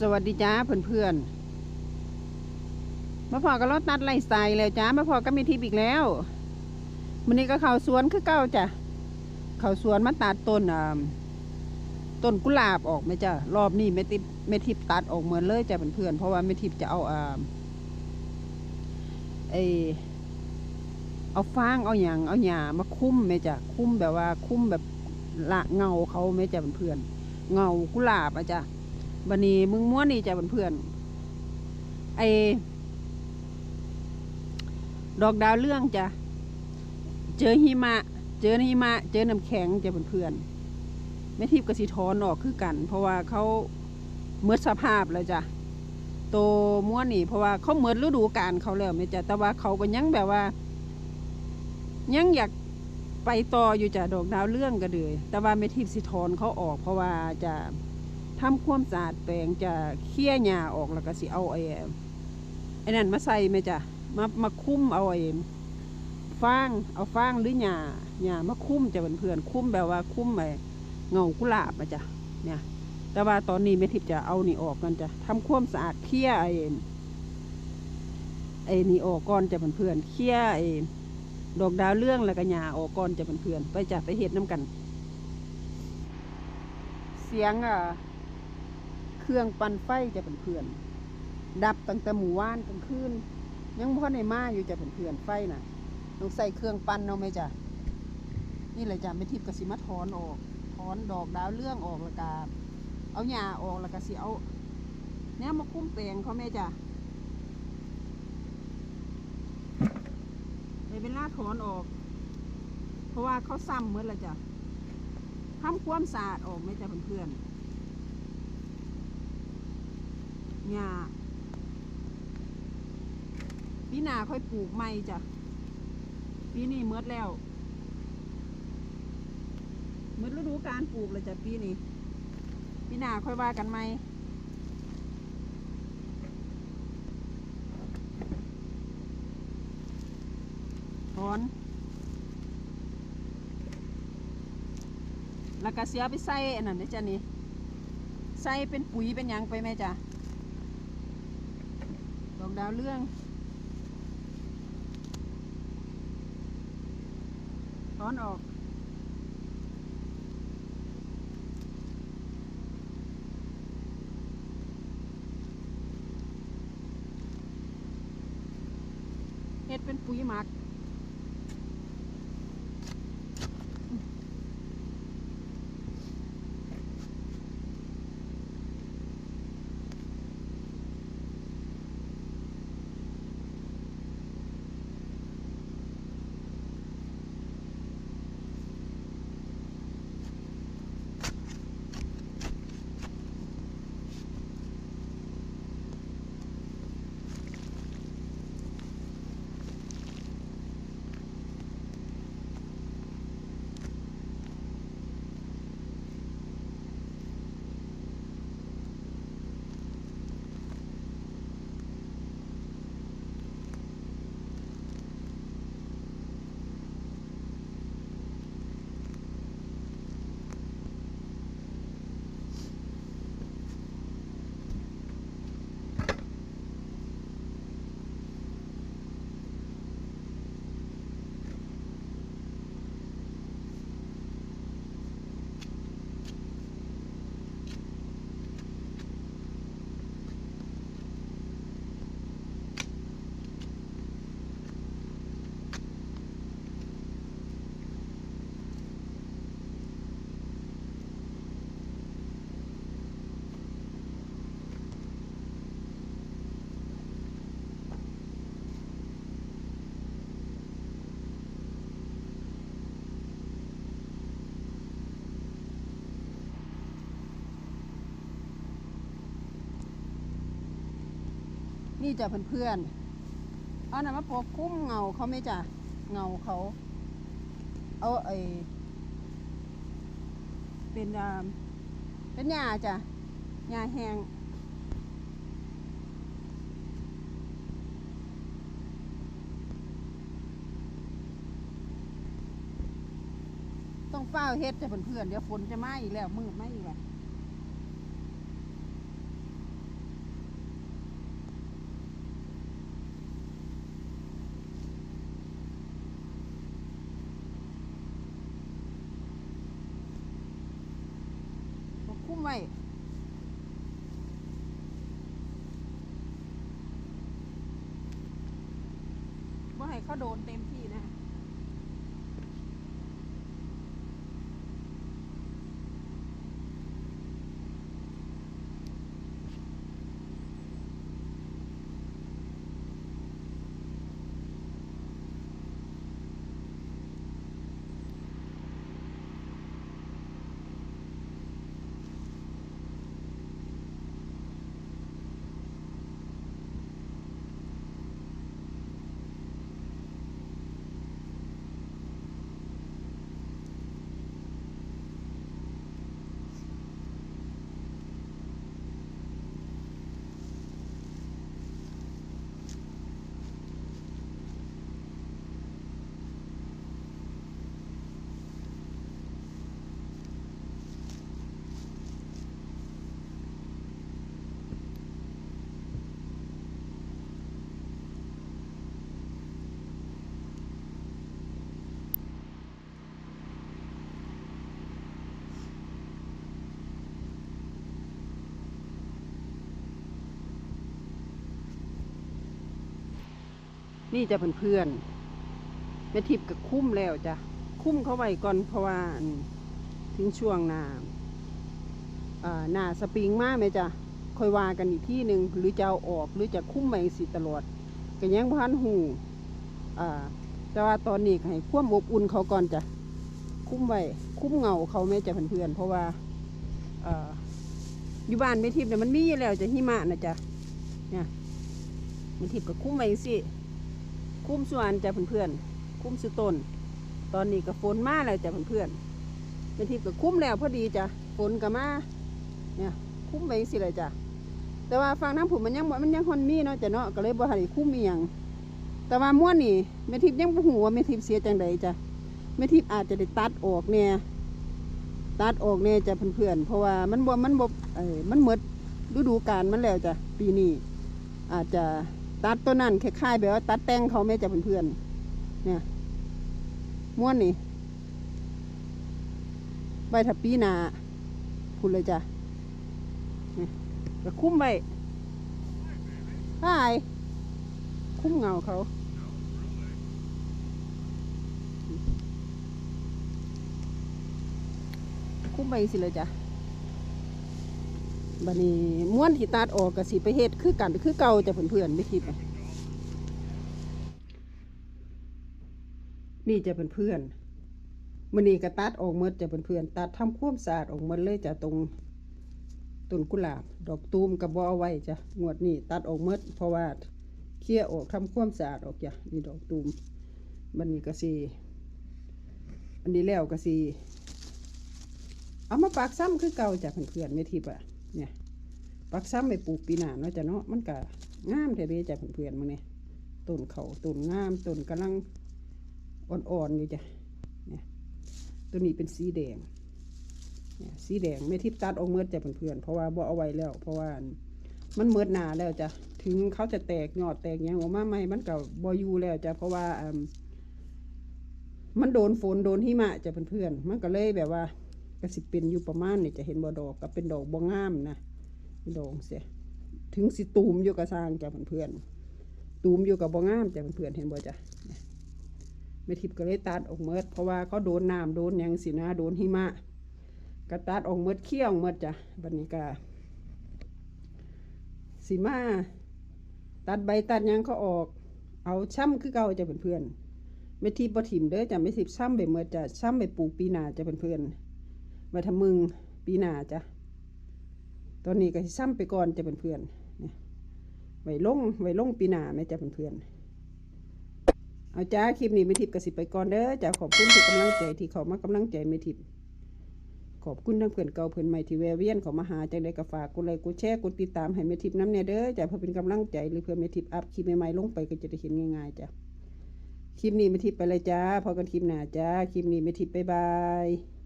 สวัสดีจ้าเพื่อนๆมาพอก็รถตัดไล่สายแล้วจ้ามาพอก็มีทิปอีกแล้วมันนี้ก็เข้าสวนคือเก้าจ้ะเข้าสวนมาตัดต้นอ่าต้นกุหลาบออกไหมจ้ะรอบนี้ไม่ติไม่ทิปตัดออกเหมือนเลยจ้ะเพื่อนๆเพราะว่าไม่ทิปจะเอาอ่าไอเอาฟางเอาอย่างเอาหญ้ามาคุ้มไหมจ้ะคุ้มแบบว่าคุ้มแบบละเงาเขาไหมจ้ะเพื่อนๆเงากุหลาบอะจ้ะ บันนี้มึงม้วนนี่จ้ะเพื่อนไอดอกดาวเรื่องจ้ะ เจอหิมะ เจอหิมะ เจอน้ำแข็งจ้ะเพื่อนแม่ทิพย์กสิทอนออกคือกัน เพราะว่าเขาเมืดสภาพแล้วจ้ะโตม้วนนี่ เพราะว่าเขาเมืดฤดูกาลเขาแล้วไม่จ้ะแต่ว่าเขาก็ยังแบบว่า ยังอยากไปต่ออยู่จ้ะดอกดาวเรื่องก็เลยแต่ว่าแม่ทิพย์สิทอนเขาออก เพราะว่าจะ ทำความสะอาดแปลงจะเคี่ยหญ้าออกแล้วก็สิเอาไอ้ไอ้นั่นมาใส่ไหมจ้ะมามาคุ้มเอาไอ้ฟางเอาฟางหรือหญ้าหญ้ามาคุ้มจะเพื่อนๆคุ้มแบบว่าคุ้มไอ้เงากุหลาบมาจ้ะเนี่ยแต่ว่าตอนนี้แม่ทิพจะเอานี่ออกกันจ้ะทำความสะอาดเคี่ยไอ้ไอ้นี่ออกก่อนจะเพื่อนๆเคี่ยไอ้ดอกดาวเรื่องแล้วก็หญ้าออกก่อนจะเพื่อนๆไปจ้ะไปเห็ดน้ำกัน เสียงอะ เครื่องปั่นไฟจะเป็นเพื่อน ดับตั้งแต่หมู่ว่านกลางคืนยังพ่อในมาอยู่จะเป็นเพื่อนไฟน่ะต้องใส่เครื่องปั่นเอาไหมจ้ะนี่เลยจ้ะไม่ทิพย์กสิมาถอนออกถอนดอกดาวเรื่องออกล้วก็เอาหญ้าออกล้วก็สิเอาเนี้ยมาคุ้มแปลงเขาแม่จ้ะในเวลาถอนออก เพราะว่าเขาซ้ำเหมือนละจ้ะทำความสะอาดออกไหมจ้ะเพื่อนๆ หญ้าปีหน้าค่อยปลูกใหม่จ้ะปีนี้เมดแล้วเมดฤดูการปลูกเลยจ้ะปีนี้ปีหน้าค่อยว่ากันใหม่ถอนแล้วก็เสียไปใส่อันนั้นเด้อจ้ะนี่ใส่เป็นปุ๋ยเป็นยังไปไหมจ๊ะ ดอกดาวเรื่องร้อนออก เห็ดเป็นปุ๋ยหมัก นี่จ้ะเพื่อนๆเอาหน่ะมาปกคุ้มเงาเขาไม่จ้ะเงาเขา เอาไอเป็นอ่าเป็นหญ้าจ้ะหญ้าแห้งต้องเฝ้าเฮ็ดจ้ะเพื่อนๆเดี๋ยวฝนจะมาอีกแล้วมืดมาอีกแล้ว ให้เขาโดนเต็มที่ นี่จะเพื่อนๆแม่ทิพย์กับคุ้มแล้วจ้ะ คุ้มเขาไว้ก่อนเพราะว่านถึงช่วงหน้าหน้าสปริงมากไหมจ้ะค่อยว่ากันอีกที่หนึ่งหรือจะเอาออกหรือจะคุ้มไว้สิตลอดก็ยังพันหูแต่ว่าตอนนี้ให้ความอบอุ่นเขาก่อนจ้ะคุ้มไว้คุ้มเงาเขาแม่จะเพื่อนๆเพราะว่าอยู่บ้านแม่ทิพย์เนี่ยมันมีอยู่แล้วจะหิมะนะจ๊ะเนี่ยแม่ทิพย์ก็คุ้มไว้สิ คุ้มส่วนจ้ะเพื่อนๆคุ้มสุต้น ตอนนี้ก็ฝนมาแล้วจ้ะเพื่อนๆเป็นทิพย์ก็คุ้มแล้วพอดีจ้ะฝนก็มาเนี่ยคุ้มไปสิเลยจ้ะแต่ว่าฟังน้ำผุมันยังมันยังฮอนมีเนาะจ้ะเนาะก็เลยบ่ทันคุ้มอีหยังแต่ว่าม่วนนี่แม่ทิพยังบ่ฮู้ว่าแม่ทิพเสียจังใดจ้ะแม่ทิพอาจจะได้ตัดออกแน่ตัดออกแน่จ้ะเพื่อนๆเพราะว่ามันบ่มันบ่เออมันหมดฤดูกาลมันแล้วจ้ะปีนี้อาจจะ ตัดตัวนั่นคล้ายๆแบบว่าตัดแต่งเขาแม่จะเพื่อนๆเนี่ยม้วนนี่ใบถับปีนาคุณเลยจ้ะนี่ก็คุ้มไว้ใช่คุ้มเงาเขาคุ้มไปสิเลยจ้ะ บันนี้ม้วนที่ตัดออกกับสีไปเฮ็ดคือกันคือเก่าจะเพื่อนๆไม่คิดอะนี่จะเป็นเพื่อนมันนี่ก็ตัดออกหมดจะเป็นเพื่อนตัดทำความสะอาดออกหมดเลยจะตรงต้นกุหลาบ ดอกตูมกับบ่เอาไว้จ้ะงวดนี้ตัดออกหมดเพราะว่าเคลี่ยออกทำความสะอาดออกจ้ะนี่ดอกตูมมันนี่ก็สีอันนี้แล้วก็สีเอามาปักซ้ำคือเก่าจากเพื่อนๆไม่ทิพย์อะ เนี่ยปักซ้ำไปปลูกปีหน้าเนาะจ้ะเนาะมันก็งามแท้ๆจากเพื่อนๆมึงเนี่ยต้นเขาต้นงามต้นกำลังอ่อนๆอยู่จ้ะเนี่ยตัวนี้เป็นสีแดงเนี่ยสีแดงไม่ทิพย์ตัดออกเมื่อจากเพื่อนๆเพราะว่าบ่เอาไว้แล้ว เพราะว่ามันเมื่อหนาแล้วจ้ะถึงเขาจะแตกยอดแตกยังออกมาใหม่มันก็บ่อยู่แล้วจ้ะเพราะว่ามมันโดนฝนโดนหิมะจ้ะเพื่อนๆมันก็เลยแบบว่า ก็สิเป็นอยู่ประมาณนี่จะเห็นบ่ดอกก็เป็นดอกบ่งามนะดอกเสียถึงสิตูมอยู่กับสร้างจ้ะเพื่อนตูมอยู่กับบ่งามจ้ะเพื่อนเห็นบ่จ้ะเนี่ยแม่ทิพย์ก็เลยตัดออกเมดเพราะว่าเขาโดนน้ำโดนยังสินะโดนหิมะก็ตัดออกเมดเขี้ยวเมดจ้ะบัดนี้ก็สิมาตัดใบตัดยังเขาออก เอาช่ำคือเก่าจ้ะเพื่อนไม่ทิพย์บ่ถิ่มเด้อจ้ะไม่ทิพย์ช่ำไปเมดจ้ะช่ำไปปลูกปีนาจ้ะเพื่อนๆ มาทำมึงปีหน้าจ้ะตอนนี้ก็ซ้ำไปก่อนจะเป็นเพื่อนเนี่ยไว้ลงไว้ลงปีหน้าแม่จะเป็นเพื่อนเอาจ้าคลิปนี้ไม่ทิพย์กสิไปก่อนเด้อจ้าขอบคุณทุกกำลังใจที่เขามากำลังใจไม่ทิพย์ขอบคุณทั้งเพื่อนเก่าเพื่อนใหม่ที่แวะเวียนเขามาหาจังได้กระฝากกดไลค์กดแชร์กดติดตามให้แม่ทิพน้ำเนี่ยเด้อจ้าเพื่อเป็นกำลังใจหรือเพื่อแม่ทิพอัพคลิปใหม่ๆลงไปก็จะได้เห็นง่ายๆจ้ะคลิปนี้แม่ทิพไปเลยจ้าพอกันคลิปหน้าจ้าคลิปนี้แม่ทิพบ๊ายบาย